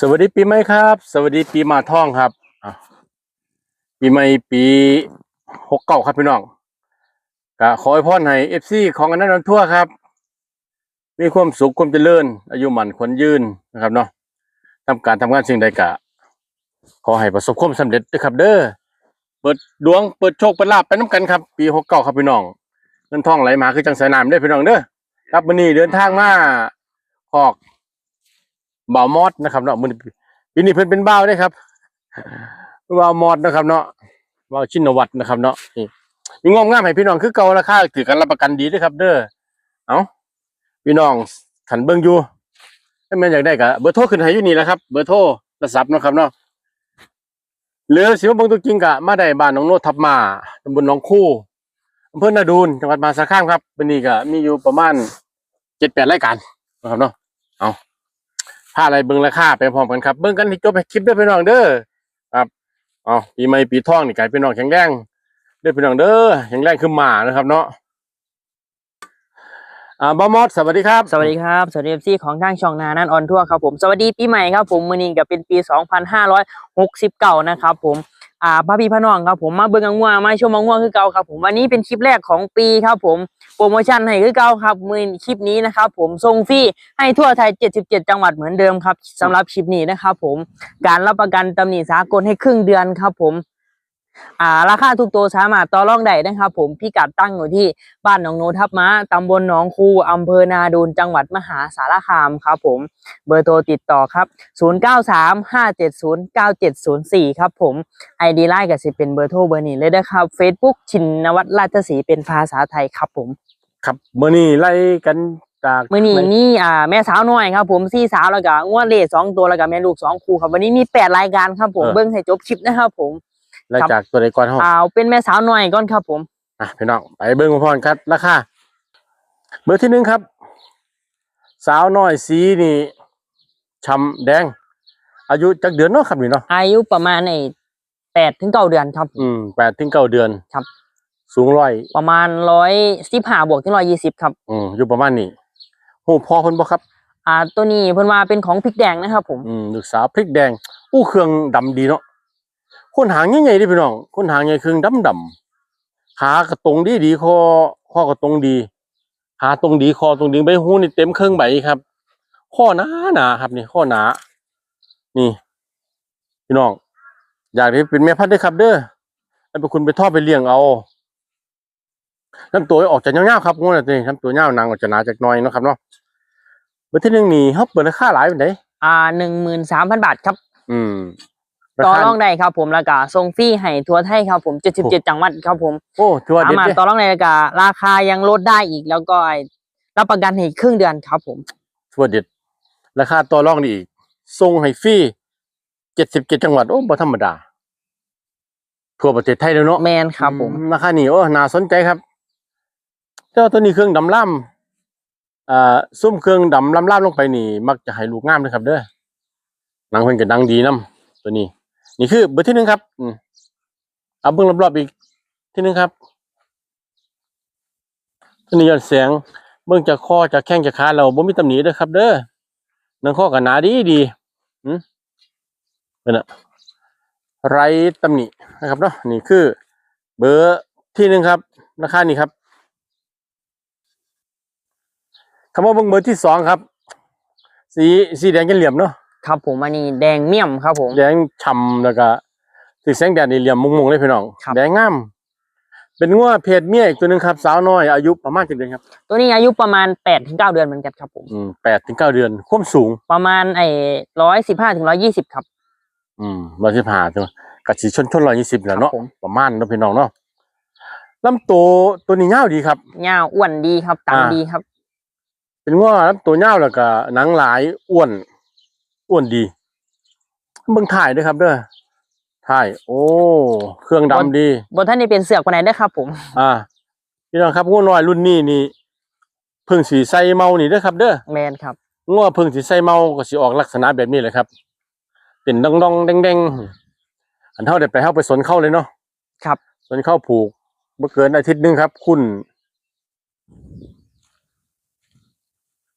สวัสดีปีใหม่ครับ สวัสดีปีมาท่องครับปีใหม่ปีหกเก้าครับพี่น้องก็ขอให้พรให้เอฟซีของอันนั้นทั่วครับ มีความสุขความเจริญ อายุหมันขวัญยืนนะครับเนาะทำการทำงานสิ่งใดกะ ขอให้ประสบความสำเร็จด้วยครับ เด้อเปิดดวงเปิดโชคเปิดลาภไปน้ำกันครับ ปีหกเก้าครับพี่น้องเงินทองไหลมาคือจังสายน้ำเด้พี่น้องเด้อครับวันนี้เดินทางมาออก บ่าวมอดนะครับเนาะมันปีนี้เพิ่นเป็นบ่าวเด้ครับบ่าวมอดนะครับ เนาะบ่าวชินวัตรนะครับเนาะนี่มีงอมงามให้พี่น้องคือเก่าราคาถือกันรับประกันดีด้อครับ เด้อเอาพี่น้องขันเบิ่งอยู่ถ้าแม่นอยากได้ก็เบอร์โทรขึ้นให้อยู่นี่แหละครับเบอร์โทรโทรศัพท์นะครับเนาะหรือสิว่าเบิ่งตัวจริงก็มาได้บ้านหนองโนทับมาตำบลหนองคู่อำเภอนาดูนจังหวัดมหาสารคามครับวันนี้ก็มีอยู่ประมาณ7-8รายการนะครับเนาะเอา ผ้าอะไรเบิ่งราคาไปพร้อมกันครับเบิ้งกันที่จบคลิปเด้อพี่น้องเด้อครับอ๋อปีใหม่ปีทองนี่ไก่พี่น้องแข็งแรงเด้อพี่น้องเด้อแข็งแรงคือหมานะครับเนาะอ่าบอมอสสวัสดีครับ สวัสดีครับ สวัสดีเอฟซีของทางช่องนานั่นออนทั่วครับผม สวัสดีปีใหม่ครับผมมือนี้ก็เป็นปี 2569 นะครับผม อ่าพ่อพี่พ่อน้องครับผมมาเบิ่งง่วมาชมง่วคือเก่าครับผมวันนี้เป็นคลิปแรกของปีครับผมโปรโมชั่นให้คือเก่าครับมือคลิปนี้นะครับผมส่งฟรีให้ทั่วไทย 77 จังหวัดเหมือนเดิมครับสำหรับคลิปนี้นะครับผมการรับประกันตำหนิสากลให้ครึ่งเดือนครับผม อ่าราคาทุกตัวสามารถต่อรองได้นะครับผมพิกัดตั้งอยู่ที่บ้านหนองโนทับม้าตำบลหนองคูอำเภอนาดูนจังหวัดมหาสารคามครับผมเบอร์โทรติดต่อครับ 0935709704 ครับผม ID ไลน์ก็สิเป็นเบอร์โทรเบอร์นี้เลยนะครับ Facebook ชินวัตรราชสีห์เป็นภาษาไทยครับผม ครับมื้อนี้ไล่กันจากมื่อนี้มีอ่าแม่สาวน้อยครับ ผมสี่สาวแล้วก็งวดเลขสองตัวแล้วก็แม่ลูกสองคู่ครับวันนี้มีแปดรายการครับผมเบิ้งให้จบคลิปนะครับผม ไล่จากตัวใดก่อนเฮาเอาเป็นแม่สาวน้อยก่อนครับผมอะพี่น้องไปเบิ่งพร้อมๆกันราคาเบอร์ที่หนึ่งครับ สาวน้อยสีนี่ช้ำแดง อายุจักเดือนเนาะครับนี่เนาะอายุประมาณไอ้แปดถึงเก้าเดือนครับ อืมแปดถึงเก้าเดือนครับ สูงร้อยประมาณร้อยสิบห้าบวกถึงร้อยยี่สิบครับอืมอยู่ประมาณนี้หูพอเพิ่นบ่ครับ อ่าตัวนี้เพิ่นว่าเป็นของพริกแดงนะครับ ผมอืมลูกสาวพริกแดงอู้เครื่องดำดีเนาะ คนหางใหญ่ๆเดิพี่น้องคนหางใหญ่เครื่องดำดำๆขากระตรงดีดีคอข้อกระตรงดีขาตรงดีคอตรงดีใบหูนี่เต็มเครื่องใบครับ ข้อหนาหนาครับนี่ข้อหนา นี่ พี่น้อง อยากให้เป็นแม่พันธุ์ด้วยครับ เด้อให้เป็นคุณไปทอดไปเลี้ยงเอาน้ำตัวออกจากยาวๆครับงูน่ะนี่น้ำตัวยาวนางออกจากหนาจากหน้อยเนาะครับเนาะเบอร์ที่หนึ่งนี่เขาเปิดราคาหลายเป็นไดอ่าหนึ่งหมื่นสามพันบาทครับ อืม ต่อคารองได้ครับผมแล้วก็ส่งฟรีให้ทั่วไทยครับผมเจ็ดสิบเจ็ดจังหวัดครับผมโอ้ถือว่าสาเด็ดมารถเด้ต่อรองได้แล้วก็ราคายังลดได้อีกแล้วก็ไอ้รับประกันให้ครึ่งเดือนครับผมถือว่าเด็ดราคาต่อรองดีอีกส่งให้ฟรีเจ็ดสิบเจ็ดจังหวัดโอ้บ่ธรรมดา ทั่วประเทศไทยเลยเนาะแมนครับผมอืราคานี่โอ้น่าสนใจครับ เจ้าตัวนี้เครื่องดำล่ำอ่าซุ่มเครื่องดำล่ำล่ำลงไปนี่ มักจะให้ลูกงามเลยครับ เด้อหนังเพิ่นก็ดังดีนํตัวนี้ นี่คือเบอร์ที่หนึ่งครับอืมเอาเบิ่งรอบๆอีกที่หนึ่งครับตัวนี้ยอนแสงเบิ่งจากคอจากแข้งจากขาเราบ่มีตำหนิเด้อครับ เด้อหนังคอก็หนาดีดีหืมเป็นอะไรตำหนินะครับเนาะนี่คือ เบอร์ที่หนึ่งครับราคานี่ครับคำว่าเบิ่งเบอร์ที่สองครับ สีสีแดงกันเหลี่ยมเนาะ ครับผมอันนี้แดงเมี่ยมครับผมแดงฉ่ำแล้วก็สีแสงแดดนี่เหลี่ยมมุงๆเลยพี่น้องครับแดงงามเป็นงัวเพศเมียอีกตัวหนึ่งครับ สาวน้อยอายุประมาณกี่เดือนครับ ตัวนี้อายุประมาณแปดถึงเก้าเดือนเหมือนกันครับผมอืมแปดถึงเก้าเดือนความสูง ประมาณไอ้ร้อยสิบห้าถึงร้อยยี่สิบครับ อืมร้อยสิบห้าใช่ไหมกะสีชนชนร้อยยี่สิบแหล้วเนาะครับผมประมาณเนาะพี่น้องเนาะลำตัวตัวนี้ยาวดีครับเงาวอ้วนดีครับตังอ่าดีครับ เป็นว่าลำตัวยาวแล้วก็หนังหลายอ้วน อ้วนดีเบิ่งถ่ายด้วยครับเด้อถ่าย โอ้ เครื่องดำดี บนท่านนี่เป็นเสือกคนไหนได้อครับ ผม อ่า พี่น้องครับงัวน้อยรุ่นนี้นี่เพิ่งสีใส่เมานี่เด้อครับ เด้อ แมนครับงัวเพิ่งสีใส่เมาก็สิออกลักษณะแบบนี้เลยครับ เป็นดองดองๆแดงแดงๆอันเท่าเด็ดไปเข้าไปสนเข้าเลยเนาะครับ สนเข้าผูกเมื่อเกินอาทิตย์หนึงครับ คุณ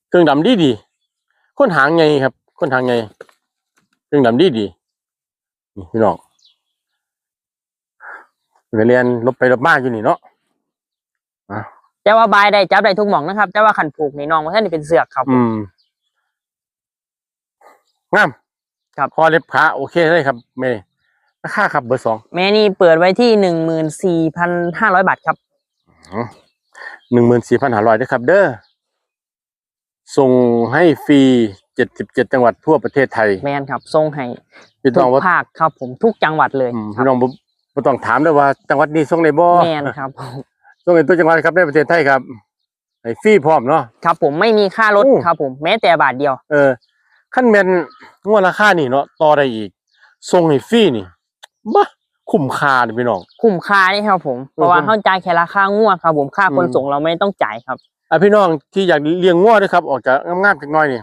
เครื่องดำดีดีๆคนหางไงครับ คนหางไงเครื่องดำดีดีนี่พี่น้องไปเรียนลบไปลบมาอยู่นี่เนาะแต่ว่าบายได้จับได้ทุกหม่องนะครับ แต่ว่าขันผูกนี่น้องว่าท่านนี่เป็นเสือกครับ อืมงามครับคอเล็บขาโอเคเลยครับเมย์ราคาครับเบอร์สองแม่นี่เปิดไว้ที่หนึ่งหมื่นสี่พันห้าร้อยบาทครับหนึ่งหมื่นสี่พันห้าร้อยด้วยครับ เด้อส่งให้ฟรี เจ็ดสิบเจ็ดจังหวัดทั่วประเทศไทย แมนครับทรงให้พี่ทุน้องกว่า ภาคครับ ผมทุกจังหวัดเลยอืมครัพี่บน้องบ่บ่ต้องถามด้วยว่าจังหวัดนี้ส่งในบ่แมนครับ ส่งในตัวจังหวัดครับในประเทศไทยครับให้ฟรีพร้อมเนาะ ครับผมไม่มีค่ารถโอ้ ครับ ผมแม้แต่บาทเดียว เออขั้นแม่นงวดราคานี่เนาะต่อได้อีกส่งให้ฟรีนี่บ้าคุ้มค่าเด้อพี่น้อง คุ้มค่านี่ครับผมเพราะว่าอืมเข้าใจายแค่ราคางัวครับ ผมค่าขนอืมส่งเราไม่ต้องจ่ายครับ อะพี่น้องที่อยากเลี้ยงงัวด้วยครับ ออกจากงามๆจักหน่อยนี่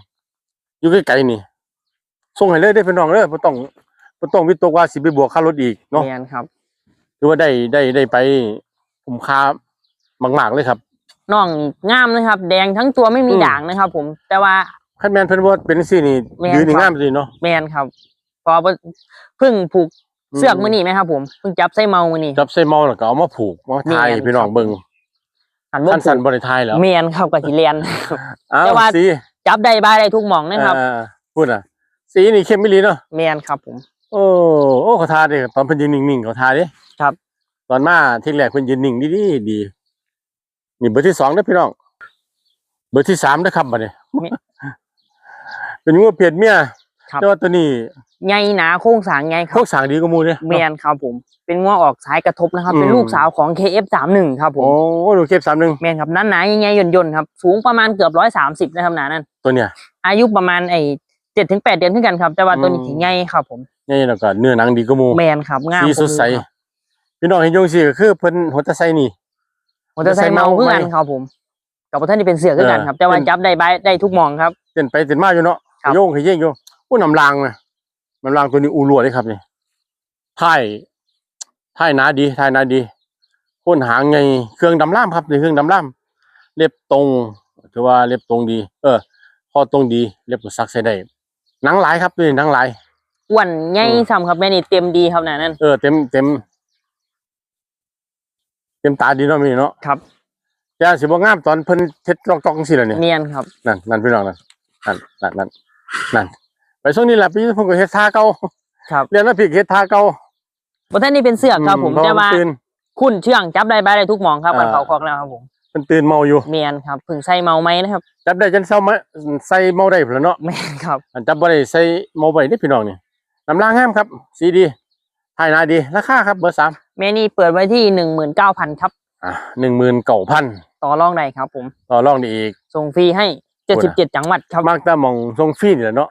อยู่ใกล้ๆนี่ส่งให้เลยได้อพี่น้องเด้อบ่ต้องบ่ต้องวิตกว่าสิไปบวกค่ารถอีกเนาะแมนครับถือว่าได้ได้ได้ไปคุ้มค่ามากๆเลยครับน้องงามนะครับ แดงทั้งตัวไม่มีอืมด่างนะครับ ผม แต่ว่าคันแม่นเพิ่นว่าเป็นจังซี่นี่แม่นยืนนี่ครับงามสิเนาะแมนครับเพอเพิ่งผูกเสือกมือนี่ไหมครับผมเพิ่งจับไส้เมามือนี่จับใส่เมาแล้วก็เอามาผูกมาทายแม่นให้พี่น้องครับเบิ่งหันว่าคันสันบ่ได้ทายแล้วแมนครับกับสีเลียนอ้าวแต่ว่าสี จับได้บายได้ทุกหม่องนะครับอ่าพูดน่ะ สีนี่เข้มไม่ลีเนาะแมนครับผม โอ้โอ้เขาทาดิตอนเพิ่นยืนนิ่งๆเขาทาดิครับ ตอนมาที่แรกเพิ่นยืนนิ่งดีดีๆดีนี่เบอร์ที่สองเด้อพี่น้องเบอร์ที่สามเด้อครับบัดนี้เป็นงูเพียดเมียครับ แต่ว่าตัวนี้ ไงหนาโค้งสางไงคโครับกสร้างดีกว่าหมู่เด้แมนครับผม เป็นง้อออกสายกระทบนะครับอืมเป็นลูกสาวของ KF31 ครับผม โอ้ดูเก็บสามหนึ่งแมนครับนั้นหนายังไงย่นย่นๆครับ สูงประมาณเกือบร้อยสามสิบนะครับหนานั้น ตัวเนี้ยอายุประมาณไอ้เจ็ดถึงแปดเดือนขึ้นกันครับ แต่ว่าตัวนี้อืม ถึงไงครับผมนี่แล้วก็เนื้อหนังดีกว่าหมู่แมนครับงามสีสดใสครับพี่น้องเห็นยงสิก็คือเพิ่นหัวตะไซนี่ มอเตอร์ไซค์เมามอเตอร์ไซค์เมาเพื่อกันไหมครับผม กับท่านที่เป็นเสือขึ้นกันเออครับ แต่ว่าเป็นจับได้บายได้ทุกหมองครับ เต้นไปเต้นมาอยู่เนาะครับ โยงขยเย่งอยู่อู้น้ำรางนะ น้ำรางตัวนี้อูรัวเลยครับนี่ท้ายท้ายหนาดีท้ายหนาดีพ้นหางไงเครื่องดำล่ามครับนี่เครื่องดำล่ามเล็บตรงถือว่าเล็บตรงดี เออคอตรงดีเล็บก็ซักใส่ได้หนังหลายครับตัวนี้หนังหลายอ้วนไงอืมซ้ำครับแม่นี่เต็มดีครับหนานั้นเออเต็มเต็มเต็มตาดีเนาะมีเนาะครับยาสิบ่งามตอนเพิ่นเท็ดลอกตอกสิล่ะเนี่ยเนียนครับนั่นนั่นพี่น้องนั่นนั่นนั่นนั่นนั่น ไปช่วงนี้แหละพี่เพิ่นก็เฮ็ดท่าเก่าครับเรียนแล้วพี่เฮ็ดท่าเก่าบท่านนี่เป็นเสือกครับผมเพราะแต่ว่านตื่นคุณเชื่องจับได้บายได้ทุกหมองครับอ่ามันเขาคอกแล้วครับผมมันตื่นเมาอยู่เมียนครับเพึ่งใส่เมาไหมนะครับจับได้จนเช้ามาใส่เมาได้พุ่นล่ะเนาะแม่นครับอันจับบ่ได้ใส่เมาไว้นี่พี่น้องนี่น้ำลางงามครับสีดีถ่ายหนาดีราคาครับเบอร์สามแม่นี่เปิดไว้ที่หนึ่งหมื่นเก้าพันครับอะ19,000ต่อรองได้ครับผมต่อรองได้อีกส่งฟรีให้เจ็ดสิบเจ็ดจังหวัดครับมักแต่หมองทรงฟรีนี่แหละเนาะ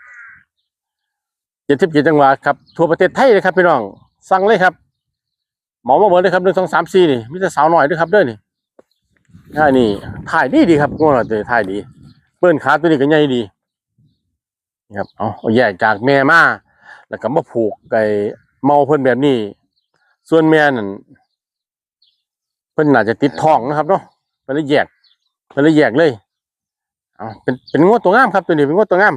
77จังหวัดครับทั่วประเทศไทยเลยครับพี่น้องสั่งเลยครับหมอมาเบิดเลยครับ1 2 3 4นี่มีแต่สาวหน้อยด้วยครับเด้อนี่อ่านี่ถ่ายดีดีครับงวตัวนี้ถ่ายดีเปิ้นขาตัวนี้ก็ใหญ่ดีนะครับเอาเอาแยกจากแม่มาแล้วก็มาผูกไก่เมาเพิ่นแบบนี้ ส่วนแม่นั่นเพิ่นน่าจะติดท้องนะครับเนาะเพิ่นเลยแยกเพิ่นเลยแยกเลยเอาเป็นเป็นงวดตัวงามครับตัวนี้เป็นงวดตัวงาม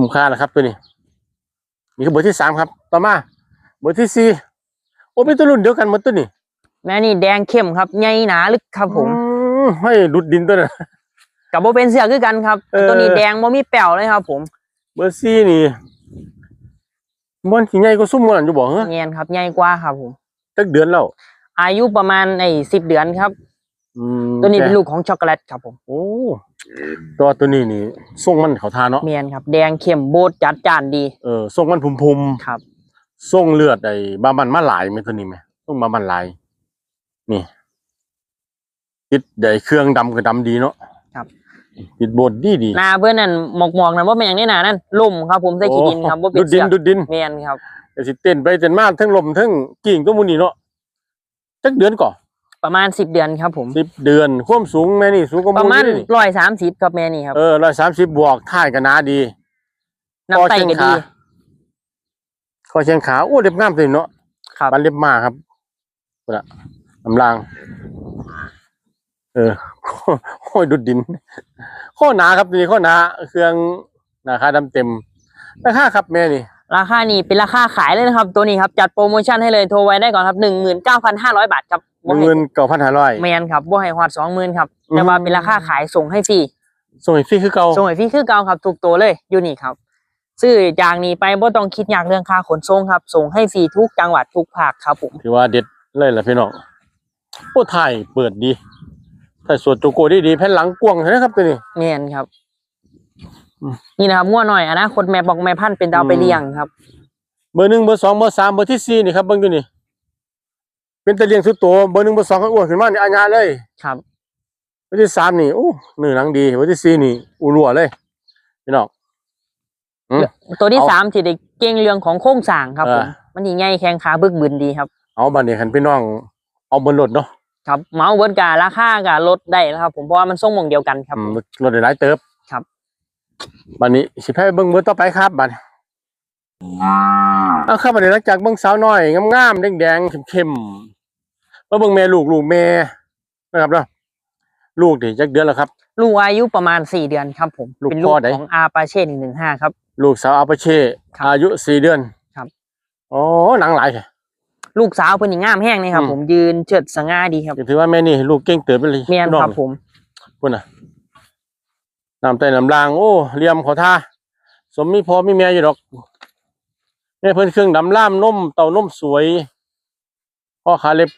คุ้มค่าแล้วครับตัวนี้ นี่คือเบอร์ที่สามครับ ต่อมา เบอร์ที่สี่โอ้เป็นตัวรุ่นเดียวกันหมดตัวนี้แม่นี่แดงเข้มครับใหญ่หนาลึกครับผมอืมให้ดุดดินตัวนั้นกับโบเป็นเสือคือกันครับเออตัวนี้แดงโมมีแป๋วเลยครับ ผม เบอร์ซี่นี่มันสิใหญ่กว่าซุ่มมันอยู่บ่เหรอเงียนครับใหญ่กว่าครับผมจักเดือนแล้วอายุประมาณไอ้สิบเดือนครับอืมตัวนี้เป็นลูกของช็อกโกแลตครับผม โอ้ ตัวตัวนี้นี่ทรงมันเขาทาเนาะเมียนครับ แดงเข้มโบดจัดจานดีเออทรงมันพุ่มพุมๆครับทรงเลือดไอ้บามันมาหลายไหมตัวนี้ไหมทรงบามันหลาย นี่ติดใหญ่เครื่องดำก็ดำดีเนาะครับติดโบดดีดีหนาเพื่อนนั่นหมอกหมอกๆนั่นว่าเป็นอย่างนี้หนานั่นล่มครับ ผมใส่ขี้ดินครับว่าเป็ดุนดเสืดินอกดุดดินเมียนครับก็สิเต้นไปเต้นมาทั้งลมทั้งกิ่งก็มูนี่เนาะจักเดือนก่อน ประมาณสิบเดือนครับผมสิบเดือนความสูงแม่นี่สูงกว่าหประมูมาณนี่นี่ร้อยสามสิบครับแม่นี่ครับเออร้อยสามสิบบวกท่ายกันนาดีน้ำไตก็ดีข้อเชียงขาโอ้เล็บงามเลยเนาะครับปันเล็บมาครับนั่นละลำลาง เออโอ้ยดุดดินข้อหนาครับตัวนี้ข้อหนาเครื่องราคาดำเต็มราคาครับแม่นี่ ราคานี้เป็นราคาขายเลยนะครับ ตัวนี้ครับจัดโปรโมชั่นให้เลยโทรไว้ได้ก่อนครับหนึ่งหมื่นเก้าพันห้าร้อยบาทครับหนึ่งหมื่นเก้าพันห้าร้อยแมนครับบ่ให้ฮอดสองหมื่นครับอืมแต่ว่าเป็นราคาขายส่งให้ฟรีส่งให้ฟรีคือเก่าส่งให้ฟรีคือเก่าครับถูกตัวเลยอยู่นี่ครับซื้ออย่างนี้ไปบ่ต้องคิดยากเรื่องค่าขนส่งครับส่งให้ฟรีทุกจังหวัดทุกภาคครับผมถือว่าเด็ดเลยล่ะพี่น้องโอ้ถ่ายเปิดดีถ่ายสวดโจโกได้ดีแผ่นหลังกว้างใช่ไหมครับตัวนี้แมนครับอืม นี่นะครับง่วหน่อยอนาคตแม่บอกแม่พันธุ์เป็นดาวไปอืมเลี้ยงครับ เบอร์หนึ่งเบอร์สองเบอร์สามเบอร์ที่สี่นี่ครับเบิ่งดูนี่เป็นตะเลียงสุดโตเบอร์หนึ่งเบอร์สองก็อ้วนขึ้นมานี่อาญาเลยครับเบอร์ที่สามนี่โอ้เนื้อหนังดีเบอร์ที่สี่นี่อูรัวเลยพี่น้องอืมตัวที่เอาสามที่ได้เก่งเรื่องของโครงสร้างครับผมอ่ามันยิ่งใหญ่แข็งขาบึกบึนดีครับ เอาบัดนี้คันพี่น้องเอาบนรถเนาะครับเมาส์เบิร์ดการาคากับลดได้แล้วครับ ผมเพราะว่ามันส่งหมองเดียวกันครับอืผมมรถได้หลายเติบครั บบัดนี้สิให้เบิ่งเบอร์ต่อไปครับบัดเอาครับบัดนี้หลังจากเบิ่งสาวน้อยงามๆแดงๆเข้มๆมาเบิ่งแม่ลูกลูกแม่นะครับเนาะลูกนี่จักเดือนแล้วครับ ลูกอายุประมาณสี่เดือนครับผมลูกเป็นพ่ลูอกใด ของอาปาเช่หนึ่งหนึ่งห้าครับ ลูกสาวอาปาเช่ครับอายุสี่เดือนครับ อ๋อหนังหลายแท้ ลูกสาวเพิ่นนี่งามแห้งนี่ครับ อืม ผมยืนเฉิดสง่าดีครับก็ถือว่าแม่นี่ลูกเก่งเติบไปเลยเมียนพี่น้องครับผม พุ่นน่ะ น้ำใต้น้ำลาง โอ้เหลี่ยมเขอท่าสมมีพอมีแม่อยู่ดอกแม่เพิ่นเครื่องดำล่ามนมเต่านมสวยพ่อขาเล็บ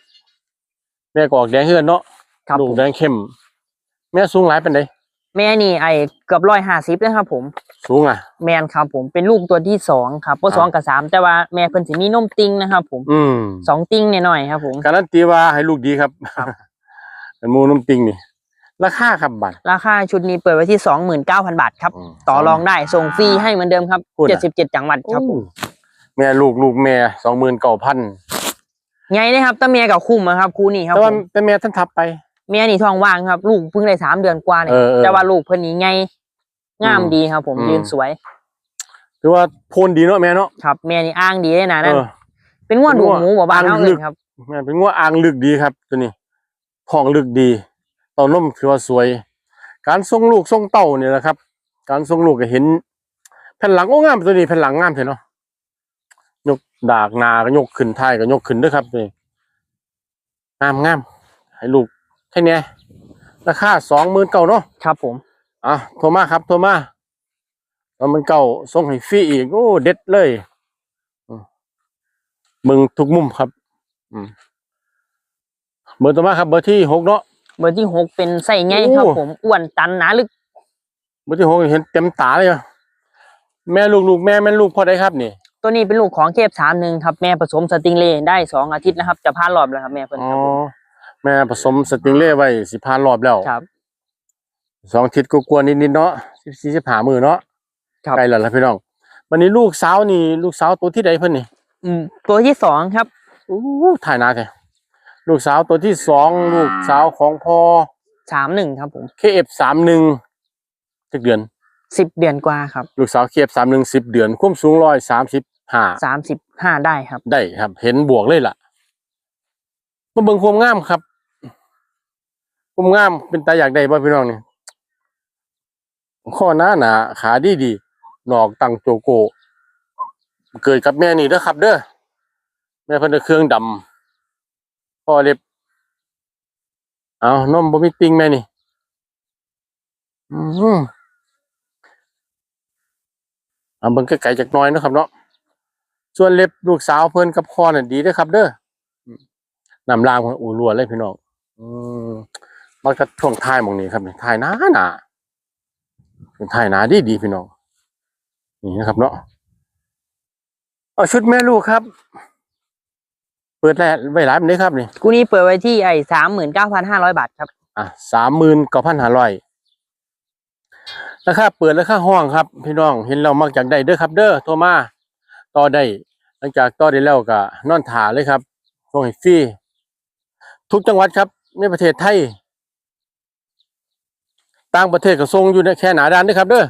แม่ก็ออกแดงเฮือนเนาะครับลูผกมแดงเข้ม แม่สูงหลายเป็นไดแม่นี่ไอเกือบร้อยห้าสิบเลยครับผม สูงอะ แมนครับผมเป็นลูกตัวที่สองครับเพราะอ่าสองกับสามแต่ว่าแม่เพิ่นสิมีนมติงนะครับผมอืมสองติงหน่อยๆครับผม การันตีว่าให้ลูกดีครับครับเป็นหมูน้ำติงนี่ ราคาครับบัตร ราคาชุดนี้เปิดไว้ที่สองหมื่นเก้าพันบาทครับ อืมต่อรองได้ส่งฟรีให้เหมือนเดิมครับพูดเจ็ดอะสิบเจ็ดจังหวัดครับผมแม่ลูกลูกแม่สองหมื่นเก้าพันไงนะครับตั้งเมียกับคุ้มอะครับคู่นี้ครับแต่ผว่ามแต่แม่ท่านทับไป เมียนี่ท้องว่างครับ ลูกเพิ่งได้สามเดือนกว่าเนี่ยเออเออแต่ว่าลูกเพิ่นนี่ไงงามอืมดีครับ ผมอืม ยืนสวยถือว่าโพนดีเนาะแม่เนาะครับเมียนี่อ้างดีได้นะเอนั่นอเป็นงวดดูหมูบ่บ้านอ้างเท่าลึอื่กนครับ แม่เป็นงัวอ่างลึกดีครับ ตัวนี้ท้องลึกดี เต่านมถือว่าสวย การส่งลูกส่งเต่าเนี่ยแหละครับ การส่งลูกก็เห็น แผ่นหลังโอ้งามตัวนี้แผ่นหลังงามเถอะเนาะยกดากหนาก็ยกขึ้นท้ายก็ยกขึ้นด้วยครับนี่งามงามให้ลูกแค่เนี้ยราคาสองหมื่นเก้าเนาะครับผมอะโทรมาครับโทรมาแล้วมันเก่าส่งให้ฟรีอีกโอ้เด็ดเลยอืมมึงทุกมุมครับ อืมเบอร์ต่อมาครับ เบอร์ที่หกเนาะ เบอร์ที่หกเป็นไส้ไงครับโอ้ผมอ้วนตันหนาลึกเบอร์ที่หกเห็นเต็มตาเลยอะแม่ลูกลูกแม่แม่ลูกพอได้ครับนี่ ตัวนี้เป็นลูกของเคฟสามหนึ่งครับ แม่ผสมสติงเล่ได้สองอาทิตย์นะครับ จะพานรอบแล้วครับ แม่เพิ่นอ๋อครับผมแม่ผสมสติงเล่ไว้สิพานรอบแล้วครับสองอาทิศก็กลัวๆนิดๆเนาะสิบสี่สิบห้ามือเนาะครับใกล้แล้วล่ะพี่น้องวันนี้ลูกสาวนี่ ลูกสาวตัวที่ใดเพิ่นนี่ อืมตัวที่สองครับอู้ถ่ายหนาแท้ ลูกสาวตัวที่สองลูกสาวของพ่อสามหนึ่งครับผมเคเอฟสามหนึ่งจักเดือนสิบเดือนกว่าครับ ลูกสาวเคเอฟสามหนึ่งสิบเดือนความสูงร้อยสามสิบห้าสามสิบห้าได้ครับ ได้ครับ เห็นบวกเลยล่ะมาเบิ่งความงามครับความงามเป็นตาอยากได้บ่พี่น้องนี่ข้อหน้าหนาขาดีดีๆหนอกตังโจโก เกิดกับแม่นี่เด้อครับ เด้อแม่เพิ่นได้เครื่องดำ พ่อเล็บ เอานมบ่มีติงแม่นี่อืมเอาเบิ่งไกลจากน้อยนะครับเนาะส่วนเล็บลูกสาวเพิ่นกับคอน่ะดีเด้อครับ เด้อน้ำลางเพิ่นอูรัวเลยพี่น้องอืมมักจะช่วงท้ายมองนี้ครับนี่ท้ายหนาหนาเป็นท้ายหนาดีดีพี่น้องนี่นะครับเนาะเอาชุดแม่ลูกครับ เปิดแรกไว้หลายแบบนี้ครับนี่กูนี้เปิดไว้ที่ไอ้สามหมื่นเก้าพันห้าร้อยบาทครับ อะสามหมื่นเก้าพันห้าร้อยราคาเปิดราคาห้องครับ พี่น้องเห็นเรามักจากได้เด้อครับ เด้อโทรมาต่อได้หลังจากต่อได้แล้วก็นอนถาเลยครับส่งให้ฟรีทุกจังหวัดครับ ในประเทศไทยต่างประเทศก็ส่งอยู่ในแค่หนาด้านเด้อครับ เด้อ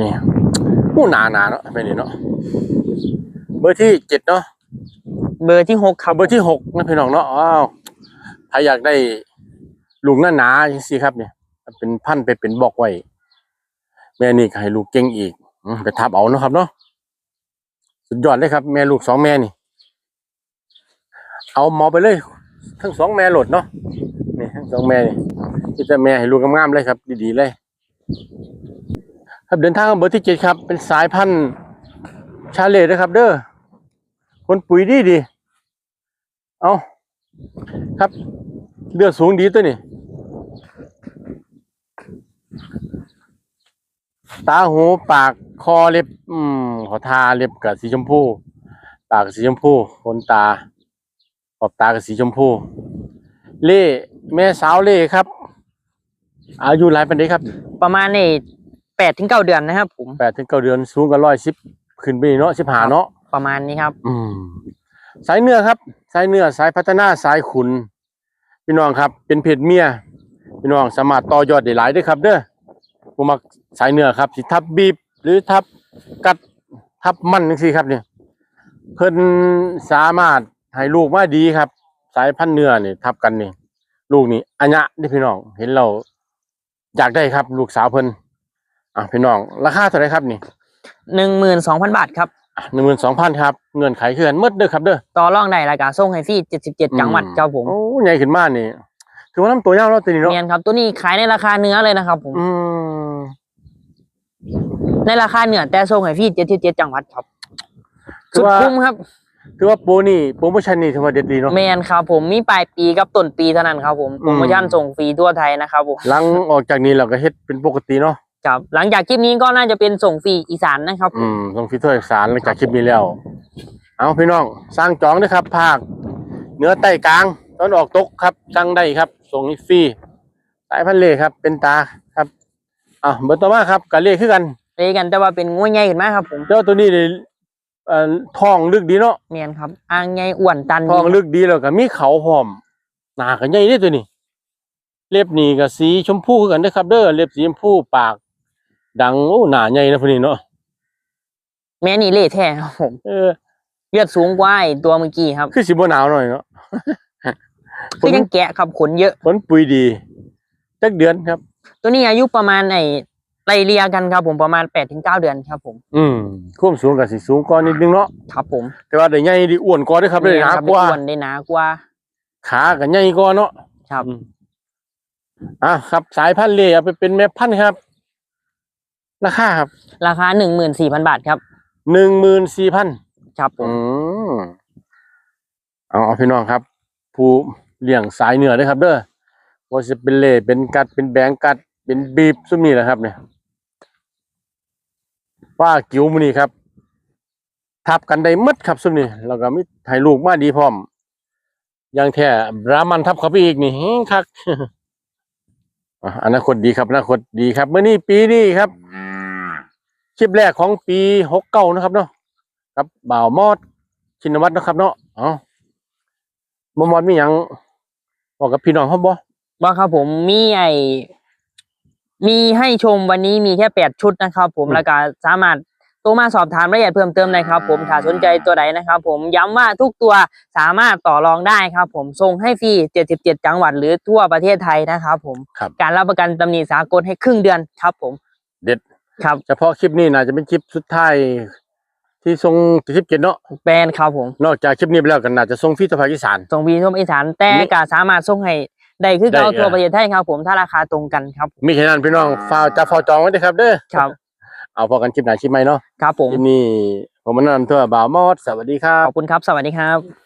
นี่ผู้หนาหนาเนาะไม่นี่เนาะเบอร์ที่เจ็ดเนาะเบอร์ที่หกคครัรับบเบอร์ที่หกนะพี่น้องเนาะอ้าวถ้าอยากได้ลุงหน้าหนาอย่างสี่ครับเนี่ยเป็นพันธุ์ไปเป็นบอกไว้ แม่นี่ก็ให้ลูกเก่งอีกอืมไปทับเอาเนาะครับเนาะสุดยอดเลยครับ แม่ลูกสองแม่นี่ เอาหมอไปเลย ทั้งสองแม่โหลดเนาะนี่ทั้งสองแม่นี่ที่จะแม่ให้ลูกงามๆเลยครับ ดีๆเลย ครับเดินทางเบอร์ที่เจ็ดครับ เป็นสายพันธุ์ชาเลตนะครับ เด้อ คนปุ๋ยดีดี เอาครับ เลือดสูงดีตัวนี่ ตาหูปากคอเล็บ อืม ขอทาเล็บกับสีชมพู ปากสีชมพูขนตา ขอบตากับสีชมพู เล่แม่สาวเล่ครับ อายุหลายปันไดครับ ประมาณนี่แปดถึงเก้าเดือนนะครับผมแปดถึงเก้าเดือนสูงกันร้อยสิบขึ้นไปเนาะสิบหาเนาะ ประมาณนี้ครับ อืมสายเนื้อครับ สายเนื้อสายพัฒนาสายขุน พี่น้องครับ เป็นเพศเมีย พี่น้องสามารถต่อยอดได้หลายเด้วยครับ เด้อผมมักสายเนื้อครับสิทับบีบ หรือทับกัดทับมันจังซี่ครับเนี่ยเพิ่นสามารถให้ลูกมาดีครับ สายพันธุ์เนื้อนี่ทับกันนี่ลูกนี่อัญญะนี่พี่น้องเห็นเราอยากได้ครับ ลูกสาวเพิ่นอะพี่น้องราคาเท่าไหรครับนี่หนึ่งหมื่นสองพันบาทครับ หนึ่งหมื่นสองพันครับ เงินไขเขื่อนหมดเด้อครับเด้อต่อรองได้รายการส่งให้ฟรีเจ็ดสิบเจ็ดจังหวัดครับผมโอ้ใหญ่ขึ้นมากนี่คือว่าน้ำตัวยาวแล้วตัวนี้เนาะเนียนครับ ตัวนี้ขายในราคาเนื้อเลยนะครับผมอืมในราคาเนื้อแต่ส่งให้ฟรีเจ็ดสิบเจ็ดจังหวัดครับคืสุอดว่าคุ้มครับคือว่าโปรนี่โปรโมชั่นนี่ถือว่าเด็ดดีเนาะแมนครับผมมีปลายปีกับต้นปีเท่านั้นครับผมอืมโปรโมชั่นส่งฟรีทั่วไทยนะครับผมหลังออกจากนี้เราก็เฮ็ดเป็นปกติเนาะ ครับหลังจากคลิปนี้ก็น่าจะเป็นส่งฟรีอีสานนะครับผอืมมส่งฟิโทรเอกสารหลังจากคลิปนี้แล้ว เอาพี่น้องสร้างจองด้วยครับภาคเหนือใต้กลางตอนออกตกครับสั่งได้ครับ ส่งให้ฟรีสายพันธุ์เล่ครับ เป็นตาครับอะเบอร์ต่อมาครับกับเล่คือกัน เลยกันแต่ว่าเป็นงวยใหญ่ขึ้นมากครับผมเจ้าตัวนี้เลยเอ่อท้องลึกดีเนาะเนียนครับอ่างใหญ่อ้วนตันท้องดีลึกดีแล้วก็มีเขาพร้อมหน้าก็ใหญ่เด้ตัวนี้ เล็บนี่ก็สีชมพูคือกันเด้อครับ เด้อเล็บสีชมพูปาก ดังโอ้หน้าใหญ่นะพวกนี้เนาะแม่นี่เล่แท้ครับผมเออเลือดสูงกว่าไอ้ตัวเมื่อกี้ครับ คือสิบ่หนาวหน่อยเนาะคือยังแกะครับขนเยอะ ผลปุยดีจักเดือนครับ ตัวนี้อายุประมาณไอ้ไล่เลียกันครับผมประมาณแปดถึงเก้าเดือนครับผมอืมความสูงก็สิสูงกว่านิดนึงเนาะครับผมแต่ว่าได้ใหญ่ดีอ้วนกว่าเด้อครับได้หนาครับกว่าได้อ้วนได้หนากว่าขาก็ใหญ่กว่าเนาะครับอืมอะครับ สายพันธุ์เล่เอาไปเป็นแม่พันธุ์ครับ ราคาครับราคาหนึ่งหมื่นสี่พันบาทครับ14,000ครับผอืมมเอาเอาพี่น้องครับ ผู้เลี้ยงสายเหนือด้วยครับ เด้อว่าจะเป็นเล่เป็นกัดเป็นแบงกัด เป็นบีบซุมนี่แหละครับ เนี่ยว่ากิ้วมือนี่ครับ ทับกันได้หมดครับซุมนี่แล้วก็มีให้ลูกมาดีพร้อมอยังแท้รามันทับเขาไปอีกนี่เฮ้คักอะอนาคตดีครับอนาคตดีครับเมื่อนี้ปีนี้ครับ คลิปแรกของปีหกเก้านะครับเนาะครับบ่าวมอดชินวัตรนะครับ เนาะอ๋อมอมอดมีหยังบอกกับพี่น้องเขาบ่ว่าครับผมมีไอ้มีให้ชมวันนี้มีแค่แปดชุดนะครับ ผมแล้วก็สามารถโทรมาสอบถามรายละเอียดเพิ่มเติมได้ครับ ผมถ้าสนใจตัวใดนะครับ ผมย้ำว่าทุกตัวสามารถต่อรองได้ครับ ผมส่งให้ฟรี 77 จังหวัดหรือทั่วประเทศไทยนะครับ ผมครับการรับประกันตำหนิสากลให้ครึ่งเดือนครับ ผม เด็ด ครับเฉพาะคลิปนี้น่าจะเป็นคลิปสุดท้ายที่ทรงคลิปเจ็ดเนาะแบรนด์ครับผม นอกจากคลิปนี้ไปแล้วก็น่าจะทรงฟีตภาคอีสานส่งฟรีทั่วอีสานแต่นี่ก็สามารถส่งให้ได้คือได้เก่าทั่วเออประเทศไทยครับผมถ้าราคาตรงกันครับมีฉะนั้นพี่น้องฝ้ากจะฝ้ากจองไว้ด้วยครับเด้อครับ เอาพอกันคลิปหน้าคลิปใหม่เนาะครับผมคลิปนี้ผมมานำทั่วบ่าวมอดสวัสดีครัขบอบคุณครับ สวัสดีครับ